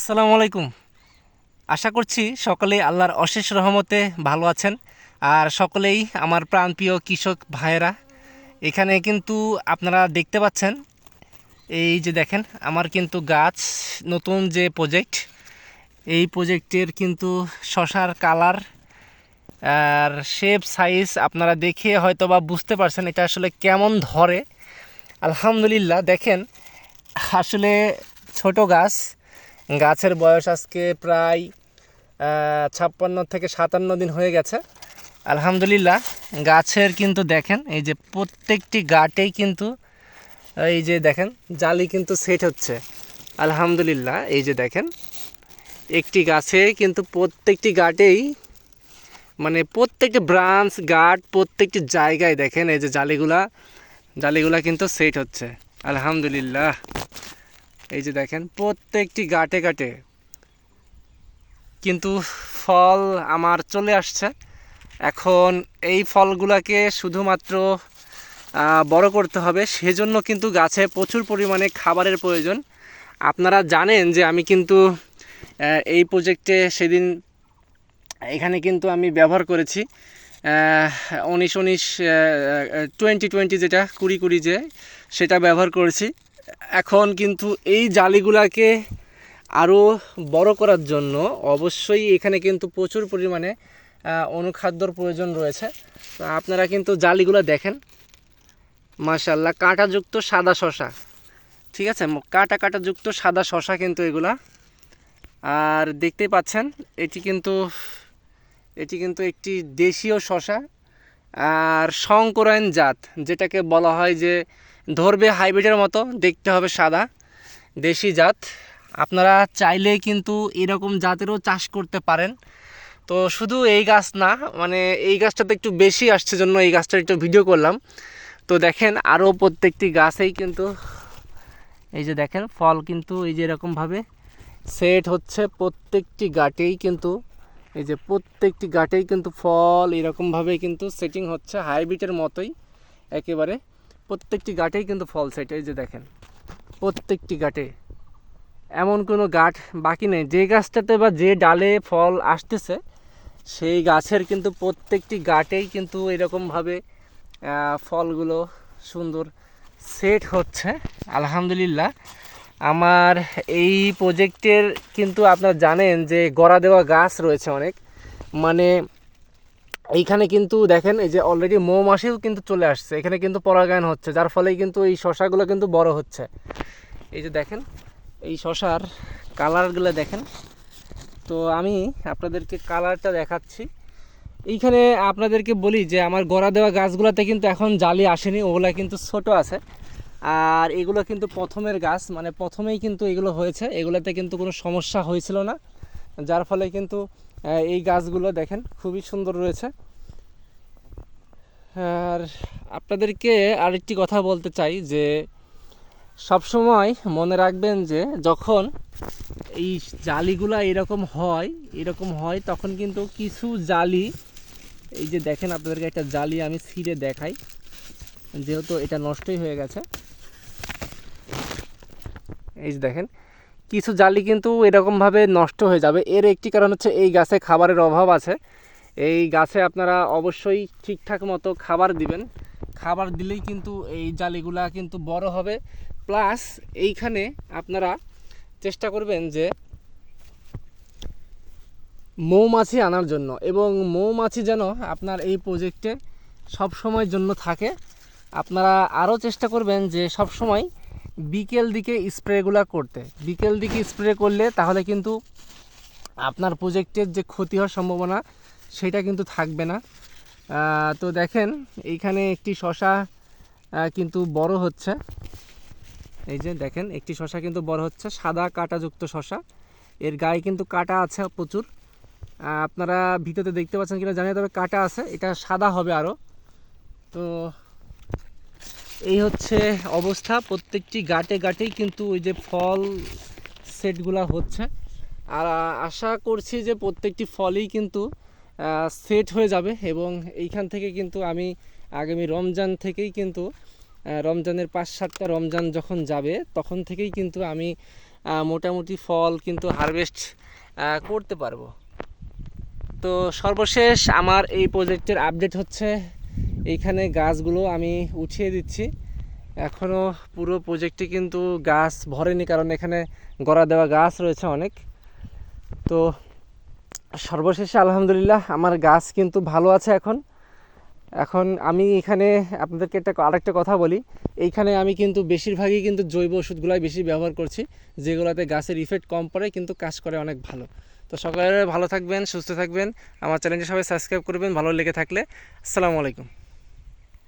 আসসালামু আলাইকুম। আশা করছি সকলে আল্লাহর অশেষ রহমতে ভালো আছেন। আর সকলেই আমার প্রাণপ্রিয় কৃষক ভাইয়েরা, এখানে কিন্তু আপনারা দেখতে পাচ্ছেন, এই যে দেখেন, আমার কিন্তু গাছ নতুন যে প্রজেক্ট এই প্রজেক্টের কিন্তু শশার কালার আর শেপ সাইজ আপনারা দেখে হয়তো বা বুঝতে পারছেন এটা আসলে কেমন ধরে। আলহামদুলিল্লাহ, দেখেন, আসলে ছোট গাছ গাছের বয়স আজকে প্রায় ছাপ্পান্ন থেকে সাতান্ন দিন হয়ে গেছে। আলহামদুলিল্লাহ, গাছের কিন্তু দেখেন, এই যে প্রত্যেকটি গাটেই কিন্তু, এই যে দেখেন, জালি কিন্তু সেট হচ্ছে। আলহামদুলিল্লাহ, এই যে দেখেন, একটি গাছে কিন্তু প্রত্যেকটি গাটেই মানে প্রত্যেকটি ব্রাঞ্চ, গাট, প্রত্যেকটি জায়গায় দেখেন, এই যে জালিগুলা জালিগুলা কিন্তু সেট হচ্ছে। আলহামদুলিল্লাহ। এই যে দেখেন, প্রত্যেকটি গাটে গাটে কিন্তু ফল আমার চলে আসছে। এখন এই ফলগুলাকে শুধুমাত্র বড় করতে হবে, সেজন্য কিন্তু গাছে প্রচুর পরিমাণে খাবারের প্রয়োজন। আপনারা জানেন যে আমি কিন্তু এই প্রজেক্টে সেদিন এখানে কিন্তু আমি ব্যবহার করেছি উনিশ উনিশ টোয়েন্টি টোয়েন্টি যেটা কুড়ি কুড়ি যে, সেটা ব্যবহার করেছি। এখন কিন্তু এই জালিগুলাকে আরও বড় করার জন্য অবশ্যই এখানে কিন্তু প্রচুর পরিমাণে অনুখাদ্যর প্রয়োজন রয়েছে। তো আপনারা কিন্তু জালিগুলো দেখেন। মাশাল্লাহ কাঁটাযুক্ত সাদা শশা ঠিক আছে? কাঁটা কাঁটাযুক্ত সাদা শশা কিন্তু এগুলা। আর দেখতেই পাচ্ছেন, এটি কিন্তু এটি কিন্তু একটি দেশীয় শশা আর শঙ্করায়ন জাত, যেটাকে বলা হয় যে ধরবে হাইব্রিডের মতো, দেখতে হবে সাদা। দেশি জাত। আপনারা চাইলে কিন্তু এরকম জাতেরও চাষ করতে পারেন। তো শুধু এই গাছ না মানে এই গাছটাতে একটু বেশি আসছে জন্য এই গাছটা একটু ভিডিও করলাম। তো দেখেন, আরও প্রত্যেকটি গাছেই কিন্তু এই যে দেখেন, ফল কিন্তু এই যে এরকমভাবে সেট হচ্ছে প্রত্যেকটি গাটেই কিন্তু। এই যে প্রত্যেকটি গাটেই কিন্তু ফল এরকমভাবেই কিন্তু সেটিং হচ্ছে, হাইব্রিডের মতোই একেবারে। প্রত্যেকটি গাটেই কিন্তু ফল সেট এই যে দেখেন। প্রত্যেকটি গাটে। এমন কোনো গাঠ বাকি নেই। যে গাছটাতে বা যে ডালে ফল আসতেছে, সেই গাছের কিন্তু প্রত্যেকটি গাটেই কিন্তু এরকমভাবে ফলগুলো সুন্দর সেট হচ্ছে। আলহামদুলিল্লাহ। আমার এই প্রজেক্টের কিন্তু আপনারা জানেন যে গড়া দেওয়া গাছ রয়েছে অনেক। মানে এইখানে কিন্তু দেখেন, এই যে অলরেডি মৌমাছিও কিন্তু চলে আসছে। এখানে কিন্তু পরাগায়ন হচ্ছে, যার ফলে কিন্তু এই শশাগুলো কিন্তু বড় হচ্ছে। এই যে দেখেন, এই শশার কালারগুলো দেখেন। তো আমি আপনাদেরকে কালারটা দেখাচ্ছি। এইখানে আপনাদেরকে বলি যে, আমার গড়া দেওয়া গাছগুলোতে কিন্তু এখন জালি আসেনি, ওগুলো কিন্তু ছোট আছে। আর এগুলো কিন্তু প্রথমের গাছ মানে প্রথমেই কিন্তু এগুলো হয়েছে। এগুলোতে কিন্তু কোনো সমস্যা হয়েছিল না, যার ফলে কিন্তু এই গাছগুলো দেখেন, খুবই সুন্দর রয়েছে। আর আপনাদেরকে আরেকটি কথা বলতে চাই যে, সবসময় মনে রাখবেন যে, যখন এই জালিগুলো এরকম হয় এরকম হয়, তখন কিন্তু কিছু জালি, এই যে দেখেন আপনাদেরকে একটা জালি আমি ছিঁড়ে দেখাই, যেহেতু এটা নষ্টই হয়ে গেছে। এই যে দেখেন কিছু জালি কিন্তু এরকমভাবে নষ্ট হয়ে যাবে। এর একটি কারণ হচ্ছে এই গাছে খাবারের অভাব আছে। এই গাছে আপনারা অবশ্যই ঠিকঠাক মতো খাবার দিবেন। খাবার দিলেই কিন্তু এই জালিগুলা কিন্তু বড় হবে। প্লাস এইখানে আপনারা চেষ্টা করবেন যে মৌমাছি আনার জন্য এবং মৌমাছি যেন আপনার এই প্রজেক্টে সব সময়ের জন্য থাকে। আপনারা আরও চেষ্টা করবেন যে সব সময় বিকেল দিকে স্প্রেগুলো করতে। বিকেল দিকে স্প্রে করলে তাহলে কিন্তু আপনার প্রজেক্টের যে ক্ষতি হওয়ার সম্ভাবনা, সেটা কিন্তু থাকবে না। তো দেখেন, এইখানে একটি শশা কিন্তু বড় হচ্ছে। এই যে দেখেন, একটি শশা কিন্তু বড় হচ্ছে, সাদা কাঁটাযুক্ত শশা। এর গায়ে কিন্তু কাটা আছে প্রচুর। আপনারা ভিডিওতে দেখতে পাচ্ছেন কিনা জানি তবে কাটা আছে। এটা সাদা হবে আরও তো এই হচ্ছে অবস্থা। প্রত্যেকটি গাটে গাটেই কিন্তু ওই যে ফল সেটগুলা হচ্ছে। আর আশা করছি যে প্রত্যেকটি ফলই কিন্তু সেট হয়ে যাবে এবং এইখান থেকে কিন্তু আমি আগামী রমজান থেকেই কিন্তু রমজানের পাঁচ সাতটা রমজান যখন যাবে, তখন থেকেই কিন্তু আমি মোটামুটি ফল কিন্তু হারভেস্ট করতে পারব। তো সর্বশেষ আমার এই প্রজেক্টের আপডেট হচ্ছে এইখানে গাছগুলো আমি উঠিয়ে দিচ্ছি। এখনও পুরো প্রজেক্টে কিন্তু গাছ ভরেনি, কারণ এখানে গড়া দেওয়া গাছ রয়েছে অনেক। তো সর্বশেষে আলহামদুলিল্লাহ আমার গাছ কিন্তু ভালো আছে এখন। এখন আমি এখানে আপনাদেরকে একটা আরেকটা কথা বলি। এইখানে আমি কিন্তু বেশিরভাগই কিন্তু জৈব ওষুধগুলাই বেশি ব্যবহার করছি, যেগুলোতে গাছের ইফেক্ট কম পড়ে, কিন্তু কাজ করে অনেক ভালো। তো সকালে ভালো থাকবেন, সুস্থ থাকবেন। আমার চ্যানেলটি সবাই সাবস্ক্রাইব করবেন, ভালো লেগে থাকলে। আসসালামু আলাইকুম।